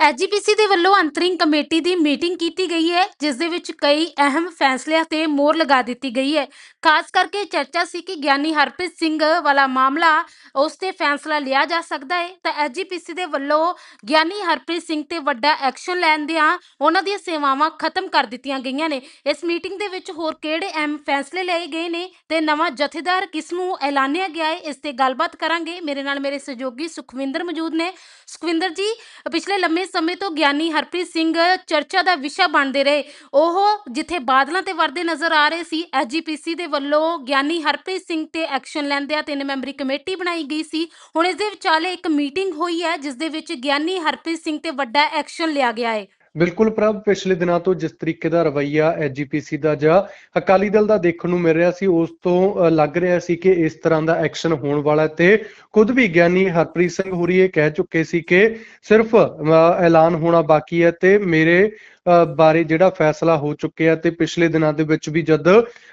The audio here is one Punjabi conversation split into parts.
ਐਜੀਪੀਸੀ ਦੇ ਵੱਲੋਂ ਅੰਤਰਿੰਗ ਕਮੇਟੀ ਦੀ ਮੀਟਿੰਗ ਕੀਤੀ ਗਈ ਹੈ, ਜਿਸ ਦੇ ਵਿੱਚ ਕਈ ਅਹਿਮ ਫੈਸਲਿਆਂ ਤੇ ਮੋਹਰ ਲਗਾ ਦਿੱਤੀ ਗਈ ਹੈ। ਖਾਸ ਕਰਕੇ ਚਰਚਾ ਸੀ ਕਿ ਗਿਆਨੀ ਹਰਪ੍ਰੀਤ ਸਿੰਘ ਵਾਲਾ ਮਾਮਲਾ ਉਸ ਤੇ ਫੈਸਲਾ ਲਿਆ ਜਾ ਸਕਦਾ ਹੈ। ਤਾਂ ਐਜੀਪੀਸੀ ਦੇ ਵੱਲੋਂ ਗਿਆਨੀ ਹਰਪ੍ਰੀਤ ਸਿੰਘ ਤੇ ਵੱਡਾ ਐਕਸ਼ਨ ਲੈਣ ਦਿਆਂ ਉਹਨਾਂ ਦੀਆਂ ਸੇਵਾਵਾਂ ਖਤਮ ਕਰ ਦਿੱਤੀਆਂ ਗਈਆਂ ਨੇ। ਇਸ ਮੀਟਿੰਗ ਦੇ ਵਿੱਚ ਹੋਰ ਕਿਹੜੇ ਅਹਿਮ ਫੈਸਲੇ ਲਏ ਗਏ ਨੇ ਤੇ ਨਵਾਂ ਜਥੇਦਾਰ ਕਿਸ ਨੂੰ ਐਲਾਨਿਆ ਗਿਆ ਹੈ, ਇਸ ਤੇ ਗੱਲਬਾਤ ਕਰਾਂਗੇ। ਮੇਰੇ ਨਾਲ ਮੇਰੇ ਸਹਿਯੋਗੀ ਸੁਖਵਿੰਦਰ ਮੌਜੂਦ ਨੇ। ਸੁਖਵਿੰਦਰ ਜੀ, ਪਿਛਲੇ ਲੰਮੇ ਸਮੇਂ ਤੋਂ ਗਿਆਨੀ ਹਰਪ੍ਰੀਤ ਸਿੰਘ ਚਰਚਾ ਦਾ ਵਿਸ਼ਾ ਬਣਦੇ ਰਹੇ। ਉਹ ਜਿੱਥੇ ਬਾਦਲਾਂ ਤੇ ਵਰਦੇ ਨਜ਼ਰ ਆ ਰਹੇ ਸੀ ਐਜੀਪੀਸੀ ਦੇ ਵੱਲੋਂ ਗਿਆਨੀ ਹਰਪ੍ਰੀਤ ਸਿੰਘ ਤੇ ਐਕਸ਼ਨ ਲੈਂਦੇ ਆ ਤਿੰਨ ਮੈਂਬਰੀ ਕਮੇਟੀ ਬਣਾਈ ਗਈ ਸੀ। ਹੁਣ ਇਸ ਦੇ ਵਿਚਾਲੇ ਇੱਕ ਮੀਟਿੰਗ ਹੋਈ ਹੈ, ਜਿਸ ਦੇ ਵਿੱਚ ਗਿਆਨੀ ਹਰਪ੍ਰੀਤ ਸਿੰਘ ਤੇ ਵੱਡਾ ਐਕਸ਼ਨ ਲਿਆ ਗਿਆ ਹੈ। ਬਿਲਕੁਲ ਪ੍ਰਭ, ਪਿਛਲੇ ਦਿਨਾਂ ਤੋਂ ਜਿਸ ਤਰੀਕੇ ਦਾ ਰਵੱਈਆ ਐਜੀਪੀਸੀ ਦਾ ਜਾਂ ਅਕਾਲੀ ਦਲ ਦਾ ਦੇਖਣ ਨੂੰ ਮਿਲ ਰਿਹਾ ਸੀ, ਉਸ ਤੋਂ ਲੱਗ ਰਿਹਾ ਸੀ ਕਿ ਇਸ ਤਰ੍ਹਾਂ ਦਾ ਐਕਸ਼ਨ ਹੋਣ ਵਾਲਾ ਤੇ ਖੁਦ ਵੀ ਗਿਆਨੀ ਹਰਪ੍ਰੀਤ ਸਿੰਘ ਹੋਰੀ ਇਹ ਕਹਿ ਚੁੱਕੇ ਸੀ ਕਿ ਸਿਰਫ ਐਲਾਨ ਹੋਣਾ ਬਾਕੀ ਹੈ ਤੇ ਮੇਰੇ ਬਾਰੇ ਜਿਹੜਾ ਫੈਸਲਾ ਹੋ ਚੁੱਕਿਆ ਤੇ ਪਿਛਲੇ ਦਿਨਾਂ ਦੇ ਵਿੱਚ ਵੀ ਜਦ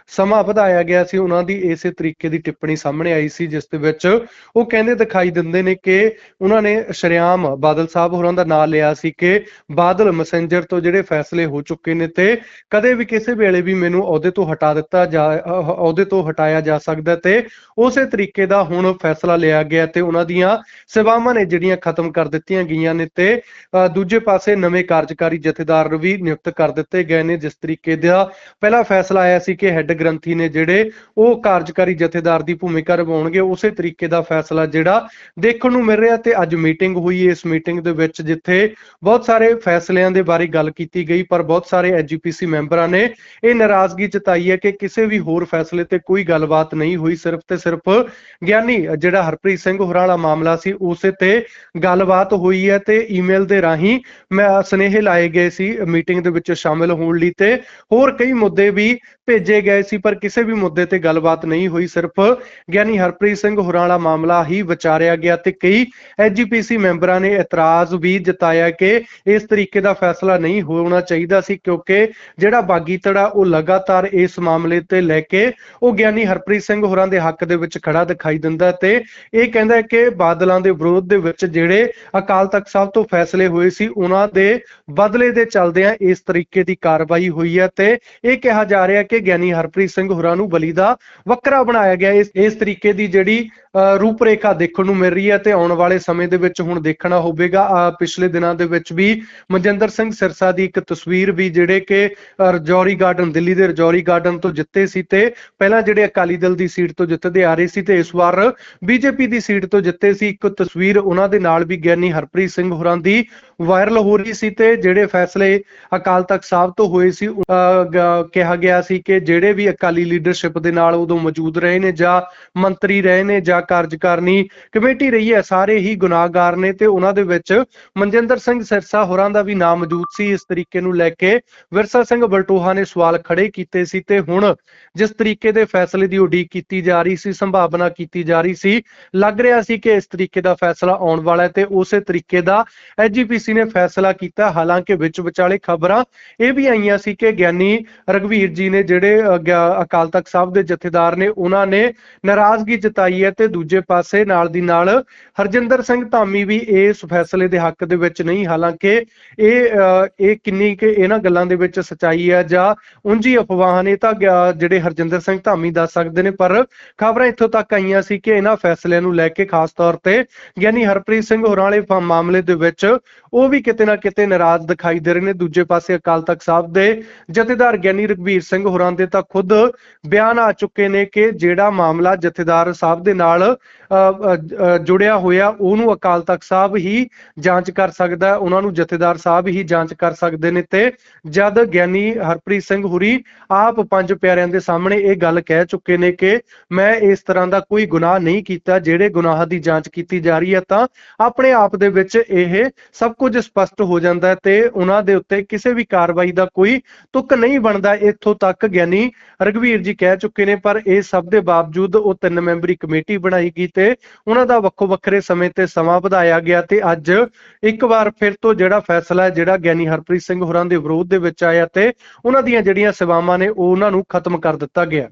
ਸਮਾਂ ਵਧਾਇਆ ਗਿਆ ਸੀ, ਉਹਨਾਂ ਦੀ ਇਸੇ ਤਰੀਕੇ ਦੀ ਟਿੱਪਣੀ ਸਾਹਮਣੇ ਆਈ ਸੀ, ਜਿਸ ਦੇ ਵਿੱਚ ਉਹ ਕਹਿੰਦੇ ਦਿਖਾਈ ਦਿੰਦੇ ਨੇ ਕਿ ਉਹਨਾਂ ਨੇ ਸ਼ਰਿਆਮ ਬਾਦਲ ਸਾਹਿਬ ਹੋਰਾਂ ਦਾ ਨਾਮ ਲਿਆ ਸੀ ਕਿ ਬਾਦਲ ਮੈਸੇਂਜਰ ਤੋਂ ਜਿਹੜੇ ਫੈਸਲੇ ਹੋ ਚੁੱਕੇ ਨੇ ਤੇ ਕਦੇ ਵੀ ਕਿਸੇ ਵੇਲੇ ਵੀ ਮੈਨੂੰ ਅਹੁਦੇ ਤੋਂ ਹਟਾ ਦਿੱਤਾ ਜਾ ਅਹੁਦੇ ਤੋਂ ਹਟਾਇਆ ਜਾ ਸਕਦਾ ਤੇ ਉਸੇ ਤਰੀਕੇ ਦਾ ਹੁਣ ਫੈਸਲਾ ਲਿਆ ਗਿਆ ਤੇ ਉਹਨਾਂ ਦੀਆਂ ਸੇਵਾਵਾਂ ਨੇ ਜਿਹੜੀਆਂ ਖਤਮ ਕਰ ਦਿੱਤੀਆਂ ਗਈਆਂ ਨੇ ਤੇ ਅਹ ਦੂਜੇ ਪਾਸੇ ਨਵੇਂ ਕਾਰਜਕਾਰੀ ਜਥੇਦਾਰ ਵੀ ਨਿਯੁਕਤ ਕਰ ਦਿੱਤੇ ਗਏ ਨੇ, ਜਿਸ ਤਰੀਕੇ ਦਾ ਪਹਿਲਾ ਫੈਸਲਾ ਆਇਆ ਸੀ ਕਿ ਹੈੱਡ ਗ੍ਰੰਥੀ ਨੇ ਜਿਹੜੇ ਉਹ ਕਾਰਜਕਾਰੀ ਜਥੇਦਾਰ ਦੀ ਭੂਮਿਕਾ ਨਿਭਾਉਣਗੇ, ਉਸੇ ਤਰੀਕੇ ਦਾ ਫੈਸਲਾ ਜਿਹੜਾ ਦੇਖਣ ਨੂੰ ਮਿਲ ਰਿਹਾ ਤੇ ਅੱਜ ਮੀਟਿੰਗ ਹੋਈ ਇਸ ਮੀਟਿੰਗ ਦੇ ਵਿੱਚ ਜਿੱਥੇ ਬਹੁਤ ਸਾਰੇ ਫੈਸਲਿਆਂ ਦੇ ਬਾਰੇ ਗੱਲ ਕੀਤੀ ਗਈ, ਪਰ ਬਹੁਤ ਸਾਰੇ ਐਜੀਪੀਸੀ ਮੈਂਬਰਾਂ ਨੇ ਇਹ ਨਾਰਾਜ਼ਗੀ ਜਤਾਈ ਹੈ ਕਿ ਕਿਸੇ ਵੀ ਹੋਰ ਫੈਸਲੇ ਤੇ ਕੋਈ ਗੱਲਬਾਤ ਨਹੀਂ ਹੋਈ। ਸਿਰਫ ਤੇ ਸਿਰਫ ਗਿਆਨੀ ਜਿਹੜਾ ਹਰਪ੍ਰੀਤ ਸਿੰਘ ਹੋਰਾਂ ਵਾਲਾ ਮਾਮਲਾ ਸੀ, ਉਸੇ ਤੇ ਗੱਲਬਾਤ ਹੋਈ ਹੈ ਤੇ ਈਮੇਲ ਦੇ ਰਾਹੀਂ ਮੈਂ ਸੁਨੇਹੇ ਲਾਏ ਗਏ ਸੀ। ਮੀਟਿੰਗ ਦੇ ਵਿੱਚ ਸ਼ਾਮਿਲ ਹੋਣ ਲਈ ਤੇ ਹੋਰ ਕਈ ਮੁੱਦੇ ਵੀ ਭੇਜੇ ਗਏ ਸੀ, ਪਰ ਕਿਸੇ ਵੀ ਮੁੱਦੇ ਤੇ ਗੱਲਬਾਤ ਨਹੀਂ ਹੋਈ, ਸਿਰਫ ਗਿਆਨੀ ਹਰਪ੍ਰੀਤ ਸਿੰਘ ਹੋਰਾਂ ਵਾਲਾ ਮਾਮਲਾ ਹੀ ਵਿਚਾਰਿਆ ਗਿਆ ਤੇ ਕਈ ਐਜੀਪੀਸੀ ਮੈਂਬਰਾਂ ਨੇ ਇਤਰਾਜ਼ ਵੀ ਜਤਾਇਆ ਕਿ ਇਸ ਤਰੀਕੇ ਦਾ ਫੈਸਲਾ ਨਹੀਂ ਹੋਣਾ ਚਾਹੀਦਾ ਸੀ, ਕਿਉਂਕਿ ਜਿਹੜਾ ਬਾਗੀ ਧੜਾ ਉਹ ਲਗਾਤਾਰ ਇਸ ਮਾਮਲੇ ਤੇ ਲੈ ਕੇ ਉਹ ਗਿਆਨੀ ਹਰਪ੍ਰੀਤ ਸਿੰਘ ਹੋਰਾਂ ਦੇ ਹੱਕ ਦੇ ਵਿੱਚ ਖੜਾ ਦਿਖਾਈ ਦਿੰਦਾ ਤੇ ਇਹ ਕਹਿੰਦਾ ਕਿ ਬਾਦਲਾਂ ਦੇ ਵਿਰੋਧ ਦੇ ਵਿੱਚ ਜਿਹੜੇ ਅਕਾਲ ਤਖਤ ਸਾਹਿਬ ਤੋਂ ਫੈਸਲੇ ਹੋਏ ਸੀ, ਉਹਨਾਂ ਦੇ ਬਦਲੇ ਦੇ ਚੱਲਦਿਆਂ ਇਸ ਤਰੀਕੇ ਦੀ ਕਾਰਵਾਈ ਹੋਈ ਹੈ ਤੇ ਇਹ ਕਿਹਾ ਜਾ ਰਿਹਾ ਕਿ ਗਿਆਨੀ ਹਰਪ੍ਰੀਤ ਸਿੰਘ ਹੋਰਾਂ ਨੂੰ ਬਲੀ ਦਾ ਵੱਖਰਾ ਬਣਾਇਆ ਗਿਆ। ਇਸ ਇਸ ਤਰੀਕੇ ਦੀ ਜਿਹੜੀ ਰੂਪਰੇਖਾ ਦੇਖਣ ਨੂੰ ਮਿਲ ਰਹੀ ਹੈ ਤੇ ਆਉਣ ਵਾਲੇ ਸਮੇਂ ਦੇ ਵਿੱਚ ਹੁਣ ਦੇਖਣਾ ਹੋਵੇਗਾ। ਪਿਛਲੇ ਦਿਨਾਂ ਦੇ ਵਿੱਚ ਵੀ ਮਨਜਿੰਦਰ ਸਿੰਘ ਸਿਰਸਾ ਦੀ ਇੱਕ ਤਸਵੀਰ ਵੀ ਜਿਹੜੇ ਕਿ ਰਜੌਰੀ ਗਾਰਡਨ, ਦਿੱਲੀ ਦੇ ਰਜੌਰੀ ਗਾਰਡਨ ਤੋਂ ਜਿੱਤੇ ਸੀ ਤੇ ਪਹਿਲਾਂ ਜਿਹੜੇ ਅਕਾਲੀ ਦਲ ਦੀ ਸੀਟ ਤੋਂ ਜਿੱਤਦੇ ਆ ਰਹੇ ਸੀ ਤੇ ਇਸ ਵਾਰ ਬੀਜੇਪੀ ਦੀ ਸੀਟ ਤੋਂ ਜਿੱਤੇ ਸੀ। ਇੱਕ ਤਸਵੀਰ ਉਹਨਾਂ ਦੇ ਨਾਲ ਵੀ ਗਿਆਨੀ ਹਰਪ੍ਰੀਤ ਸਿੰਘ ਹੋਰਾਂ ਦੀ ਵਾਇਰਲ ਹੋ ਰਹੀ ਸੀ ਤੇ ਜਿਹੜੇ ਫੈਸਲੇ ਅਕਾਲ ਤਖਤ ਸਾਹਿਬ ਤੋਂ ਹੋਏ ਸੀ ਕਿਹਾ ਗਿਆ ਸੀ ਕਿ ਜਿਹੜੇ ਵੀ ਅਕਾਲੀ ਲੀਡਰਸ਼ਿਪ ਦੇ ਨਾਲ ਉਦੋਂ ਮੌਜੂਦ ਰਹੇ ਨੇ ਜਾਂ ਮੰਤਰੀ ਰਹੇ ਨੇ ਜਾਂ ਕਾਰਜਕਾਰਨੀ ਕਮੇਟੀ ਰਹੀ ਹੈ, ਸਾਰੇ ਹੀ ਗੁਨਾਹਗਾਰ ਨੇ ਤੇ ਉਹਨਾਂ ਦੇ ਵਿੱਚ ਮਨਜਿੰਦਰ ਸਿੰਘ ਸਿਰਸਾ ਹੋਰਾਂ ਦਾ ਵੀ ਨਾਮ ਮੌਜੂਦ ਸੀ। ਇਸ ਤਰੀਕੇ ਨੂੰ ਲੈ ਕੇ ਵਿਰਸਾ ਸਿੰਘ ਬਲਟੋਹਾ ਨੇ ਸਵਾਲ ਖੜੇ ਕੀਤੇ ਸੀ ਤੇ ਹੁਣ ਜਿਸ ਤਰੀਕੇ ਦੇ ਫੈਸਲੇ ਦੀ ਉਡੀਕ ਕੀਤੀ ਜਾ ਰਹੀ ਸੀ, ਸੰਭਾਵਨਾ ਕੀਤੀ ਜਾ ਰਹੀ ਸੀ, ਲੱਗ ਰਿਹਾ ਸੀ ਕਿ ਇਸ ਤਰੀਕੇ ਦਾ ਫੈਸਲਾ ਆਉਣ ਵਾਲਾ ਹੈ ਤੇ ਉਸੇ ਤਰੀਕੇ ਦਾ ਐਜੀਪੀਸੀ ਨੇ ਫੈਸਲਾ ਕੀਤਾ। ਹਾਲਾਂਕਿ ਵਿੱਚ ਵਿਚਾਲੇ ਖਬਰਾਂ ਇਹ ਵੀ ਆਈਆਂ ਸੀ ਕਿ ਗਿਆਨੀ ਰਗਵੀਰ ਜੀ ਨੇ ਜਿਹੜੇ ਅਕਾਲ ਤਖਤ ਸਾਹਿਬ ਦੇ ਜਥੇਦਾਰ ਨੇ, ਉਹਨਾਂ ਨੇ ਨਾਰਾਜ਼ਗੀ ਜਤਾਈ ਹੈ ਤੇ ਦੂਜੇ ਪਾਸੇ ਨਾਲ ਦੀ ਨਾਲ ਹਰਜਿੰਦਰ ਸਿੰਘ ਧਾਮੀ ਵੀ ਇਸ ਫੈਸਲੇ ਦੇ ਹੱਕ ਦੇ ਵਿੱਚ ਨਹੀਂ। ਹਾਲਾਂਕਿ ਇਹ ਇਹ ਕਿੰਨੀ ਕਿ ਇਹਨਾਂ ਗੱਲਾਂ ਦੇ ਵਿੱਚ ਸਚਾਈ ਹੈ ਜਾਂ ਉਂਝੀ ਅਫਵਾਹਾਂ ਨੇ ਤਾਂ ਗਿਆ- ਜਿਹੜੇ ਹਰਜਿੰਦਰ ਸਿੰਘ ਧਾਮੀ ਦੱਸ ਸਕਦੇ ਨੇ, ਪਰ ਖਬਰਾਂ ਇੱਥੋਂ ਤੱਕ ਆਈਆਂ ਸੀ ਕਿ ਇਹਨਾਂ ਫੈਸਲਿਆਂ ਨੂੰ ਲੈ ਕੇ ਖਾਸ ਤੌਰ ਤੇ ਗਿਆਨੀ ਹਰਪ੍ਰੀਤ ਸਿੰਘ ਹੋਰਾਂ ਵਾਲੇ ਮਾਮਲੇ ਦੇ ਵਿੱਚ ਉਹ ਵੀ ਕਿਤੇ ਨਾ ਕਿਤੇ ਨਾਰਾਜ਼ ਦਿਖਾਈ ਦੇ ਰਹੇ ਨੇ। ਦੂਜੇ ਪਾਸੇ ਅਕਾਲ ਤਖਤ ਸਾਹਿਬ ਦੇ ਜਥੇਦਾਰ ਗਿਆਨੀ ਰਘਬੀਰ ਸਿੰਘ ਹੋਰਾਂ ਦੇ ਤਾਂ ਖੁਦ ਬਿਆਨ ਆ ਚੁੱਕੇ ਨੇ ਕਿ ਜਿਹੜਾ ਮਾਮਲਾ ਜਥੇਦਾਰ ਸਾਹਿਬ ਦੇ ਨਾਲ ਜੁੜਿਆ ਹੋਇਆ, ਉਹਨੂੰ ਅਕਾਲ ਤਖਤ ਸਾਹਿਬ ਹੀ ਜਾਂਚ ਕਰ ਸਕਦਾ ਉਹਨਾਂ ਨੂੰ ਜਥੇਦਾਰ ਸਾਹਿਬ ਹੀ ਜਾਂਚ ਕਰ ਸਕਦੇ ਨੇ ਤੇ ਜਦ ਗਿਆਨੀ ਹਰਪ੍ਰੀਤ ਸਿੰਘ ਹੁਰੀ ਆਪ ਪੰਜ ਪਿਆਰਿਆਂ ਦੇ ਸਾਹਮਣੇ ਇਹ ਗੱਲ ਕਹਿ ਚੁੱਕੇ ਨੇ ਕਿ ਮੈਂ ਇਸ ਤਰ੍ਹਾਂ ਦਾ ਕੋਈ ਗੁਨਾਹ ਨਹੀਂ ਕੀਤਾ, ਜਿਹੜੇ ਗੁਨਾਹ ਦੀ ਜਾਂਚ ਕੀਤੀ ਜਾ ਰਹੀ ਹੈ ਤਾਂ ਆਪਣੇ ਆਪ ਦੇ ਵਿੱਚ ਇਹ ਸਭ ਕੁਝ ਕੁਝ ਸਪਸ਼ਟ ਹੋ ਜਾਂਦਾ ਹੈ ਤੇ ਉਹਨਾਂ ਦੇ ਉੱਤੇ ਕਿਸੇ ਵੀ ਕਾਰਵਾਈ ਦਾ ਕੋਈ ਤੁਕ ਨਹੀਂ ਬਣਦਾ ਇੱਥੋਂ ਤੱਕ, ਗਿਆਨੀ ਰਘਵੀਰ ਜੀ ਕਹਿ ਚੁੱਕੇ ਨੇ, ਪਰ ਇਹ ਸਭ ਦੇ ਬਾਵਜੂਦ ਉਹ ਤਿੰਨ ਮੈਂਬਰੀ ਕਮੇਟੀ ਬਣਾਈ ਗਈ ਤੇ ਉਹਨਾਂ ਦਾ ਵੱਖੋ ਵੱਖਰੇ ਸਮੇਂ ਤੇ ਸਮਾਂ ਵਧਾਇਆ ਗਿਆ ਤੇ ਅੱਜ ਇੱਕ ਵਾਰ ਫਿਰ ਤੋਂ ਜਿਹੜਾ ਫੈਸਲਾ ਹੈ, ਜਿਹੜਾ ਗਿਆਨੀ ਹਰਪ੍ਰੀਤ ਸਿੰਘ ਹੋਰਾਂ ਦੇ ਵਿਰੋਧ ਦੇ ਵਿੱਚ ਆਇਆ ਤੇ ਉਹਨਾਂ ਦੀਆਂ ਜਿਹੜੀਆਂ ਸੇਵਾਵਾਂ ਨੇ, ਉਹ ਉਹਨਾਂ ਨੂੰ ਖਤਮ ਕਰ ਦਿੱਤਾ ਗਿਆ।